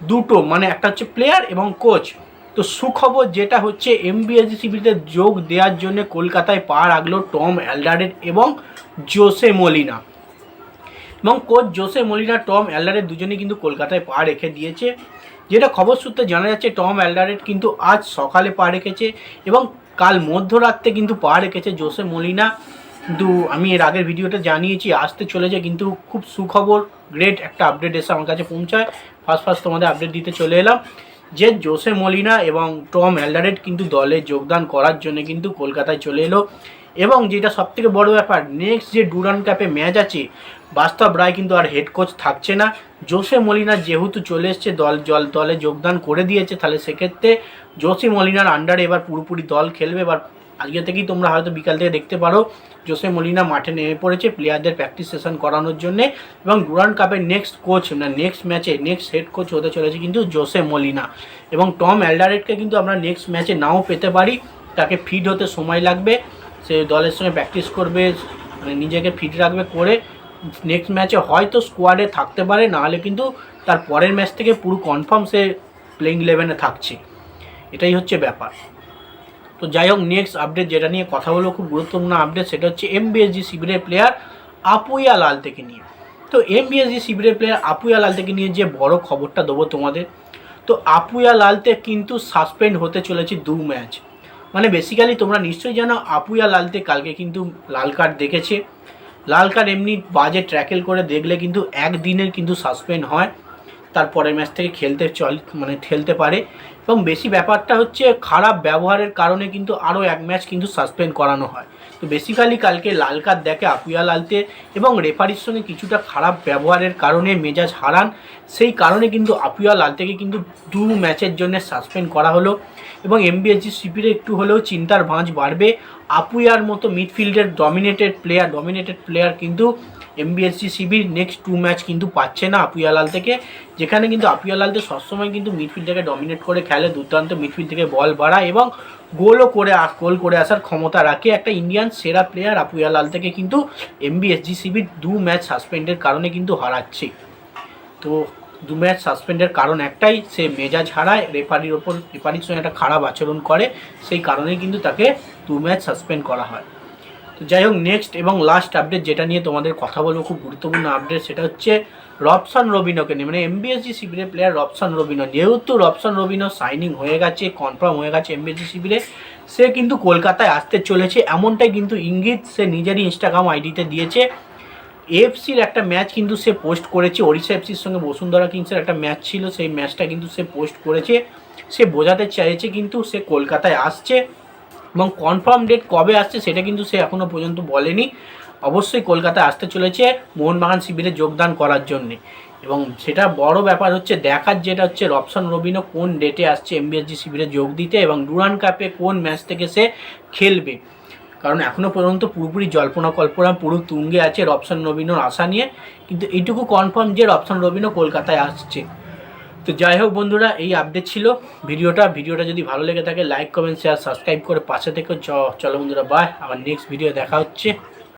দুটো মানে একটা হচ্ছে প্লেয়ার এবং কোচ তো সুখবর যেটা হচ্ছে এমবিএসজি শিবিরে যোগ দেওয়ার জন্য কলকাতায় পা রাখল টম অ্যালডারেড এবং জোসে মলিনা। এবং coach Jose Molina, Tom Aldred দুজনে কিন্তু কলকাতায় পা রেখে দিয়েছে। যেটা খবর সূত্রে জানা যাচ্ছে, টম অ্যালডারেড কিন্তু আজ সকালে পা রেখেছে এবং কাল মধ্যরাত্রে কিন্তু পা রেখেছে জোসে মলিনা। কিন্তু আমি এর আগের ভিডিওটা জানিয়েছি, আসতে চলেছে, কিন্তু খুব সুখবর গ্রেট একটা আপডেট এসে আমার কাছে পৌঁছায়। ফার্স্ট ফার্স্ট তোমাদের আপডেট দিতে চলে এলাম যে জোসে মলিনা এবং টম অ্যালডারেড কিন্তু দলে যোগদান করার জন্য কিন্তু কলকাতায় চলে এলো। এবং যেটা সবথেকে বড় ব্যাপার নেক্সট যে ডুরান কাপে ম্যাচ আছে, বাস্তব রায় কিন্তু আর হেড কোচ থাকছে না। জোসে মলিনা যেহেতু চলে এসছে, দল জল দলে যোগদান করে দিয়েছে, তাহলে সেক্ষেত্রে জোসে মলিনার আন্ডারে এবার পুরোপুরি দল খেলবে। এবার আজকে থেকেই তোমরা হয়তো বিকাল থেকে দেখতে পারো জোসে মলিনা মাঠে নেমে পড়েছে প্লেয়ারদের প্র্যাকটিস সেশন করানোর জন্য এবং ডুরান কাপের নেক্সট কোচ না নেক্সট ম্যাচে নেক্সট হেড কোচ হতে চলেছে কিন্তু জোসে মলিনা। এবং টম অ্যালডারেটকে কিন্তু আমরা নেক্সট ম্যাচে নাও পেতে পারি। তাকে ফিট হতে সময় লাগবে। সে দলের সঙ্গে প্র্যাকটিস করবে মানে নিজেকে ফিট রাখবে করে নেক্সট ম্যাচে হয়তো স্কোয়াডে থাকতে পারে নাহলে কিন্তু তার পরের ম্যাচ থেকে পুরো কনফার্ম সে প্লেইং ইলেভেনে থাকছে। এটাই হচ্ছে ব্যাপার। তো যাই হোক নেক্সট আপডেট যেটা নিয়ে কথা বলব, খুব গুরুত্বপূর্ণ আপডেট সেটা হচ্ছে এমবিএসজি শিবিরের প্লেয়ার আপুইয়া লাল থেকে নিয়ে। তো এমবিএসজি শিবিরের প্লেয়ার আপুইয়া লাল থেকে নিয়ে যে বড় খবরটা দেবো তোমাদের, তো আপুইয়া লালতে কিন্তু সাসপেন্ড হতে চলেছে দু ম্যাচ মানে বেসিক্যালি তোমরা নিশ্চয়ই জানো, আপুইয়া লালতে কালকে কিন্তু লাল কার্ড দেখেছে। লাল কার্ড এমনি বাজে ট্র্যাকেল করে দেখলে কিন্তু একদিনের কিন্তু সাসপেন্ড হয়। তারপরের ম্যাচ থেকে খেলতে চল মানে খেলতে পারে। এবং বেশি ব্যাপারটা হচ্ছে খারাপ ব্যবহারের কারণে কিন্তু আরও এক ম্যাচ কিন্তু সাসপেন্ড করানো হয়। তো বেসিক্যালি কালকে লাল কার্ড দেখে আপুয়া লালতে এবং রেফারির সঙ্গে কিছুটা খারাপ ব্যবহারের কারণে মেজাজ হারান। সেই কারণে কিন্তু আপুয়া লালতেকে কিন্তু দু ম্যাচের জন্য সাসপেন্ড করা হলো। এবং এমবিএসজি শিবিরে একটু হলেও চিন্তার ভাঁজ বাড়বে। আপুয়ার মতো মিডফিল্ডের ডমিনেটেড প্লেয়ার ডমিনেটেড প্লেয়ার কিন্তু এমবিএসজি শিবির নেক্সট টু ম্যাচ কিন্তু পাচ্ছে না আপুয়ালাল থেকে। যেখানে কিন্তু আপুয়ালালতে সবসময় কিন্তু মিডফিল্ডটাকে ডমিনেট করে খেলে, দুর্দান্ত মিডফিল্ড থেকে বল বাড়ায় এবং গোলও করে গোল করে আসার ক্ষমতা রাখে একটা ইন্ডিয়ান সেরা প্লেয়ার আপুয়ালাল থেকে কিন্তু এমবিএসজি শিবির দু ম্যাচ সাসপেন্ডের কারণে কিন্তু হারাচ্ছে। তো দু ম্যাচ সাসপেন্ডের কারণ একটাই, সে মেজাজ হারায় রেফারির ওপর রেফারির সঙ্গে একটা খারাপ আচরণ করে, সেই কারণেই কিন্তু তাকে দু ম্যাচ সাসপেন্ড করা হয়। তো যাই হোক নেক্সট এবং লাস্ট আপডেট যেটা নিয়ে তোমাদের কথা বলব, খুব গুরুত্বপূর্ণ আপডেট সেটা হচ্ছে রবসান রবিনোকে নিয়ে। মানে এমবিএসজি শিবিরের প্লেয়ার রবসান রবিনো যেহেতু রবসান রবিনো সাইনিং হয়ে গেছে কনফার্ম হয়ে গেছে এমবিএসজি শিবিরে সে কিন্তু কলকাতায় আসতে চলেছে। এমনটাই কিন্তু ইঙ্গিত সে নিজেরই ইনস্টাগ্রাম আইডিতে দিয়েছে। এফসির একটা ম্যাচ কিন্তু সে পোস্ট করেছে ওড়িশা এফসির সঙ্গে বসুন্ধরা কিংসের একটা ম্যাচ ছিল, সেই ম্যাচটা কিন্তু সে পোস্ট করেছে। সে বোঝাতে চাইছে কিন্তু সে কলকাতায় আসছে এবং কনফার্ম ডেট কবে আসছে সেটা কিন্তু সে এখনও পর্যন্ত বলেনি। অবশ্যই কলকাতায় আসতে চলেছে মোহনবাগান শিবিরে যোগদান করার জন্যে। এবং সেটা বড় ব্যাপার হচ্ছে, দেখার যেটা হচ্ছে রবসান রবিনো কোন ডেটে আসছে এমবিএসজি শিবিরে যোগ দিতে এবং ডুরান কাপে কোন ম্যাচ থেকে সে খেলবে? কারণ এখনও পর্যন্ত পুরোপুরি জল্পনা কল্পনা পুরো তুঙ্গে আছে রবসান রবিনোর আশা নিয়ে, কিন্তু এইটুকু কনফার্ম যে রবসান রবিনো কলকাতায় আসছে। তো যাই হোক বন্ধুরা, এই আপডেট ছিল ভিডিওটা। ভিডিওটা যদি ভালো লেগে থাকে লাইক কমেন্ট শেয়ার সাবস্ক্রাইব করে পাশে থেকে চলো বন্ধুরা বাই আবার নেক্সট ভিডিও দেখা হচ্ছে।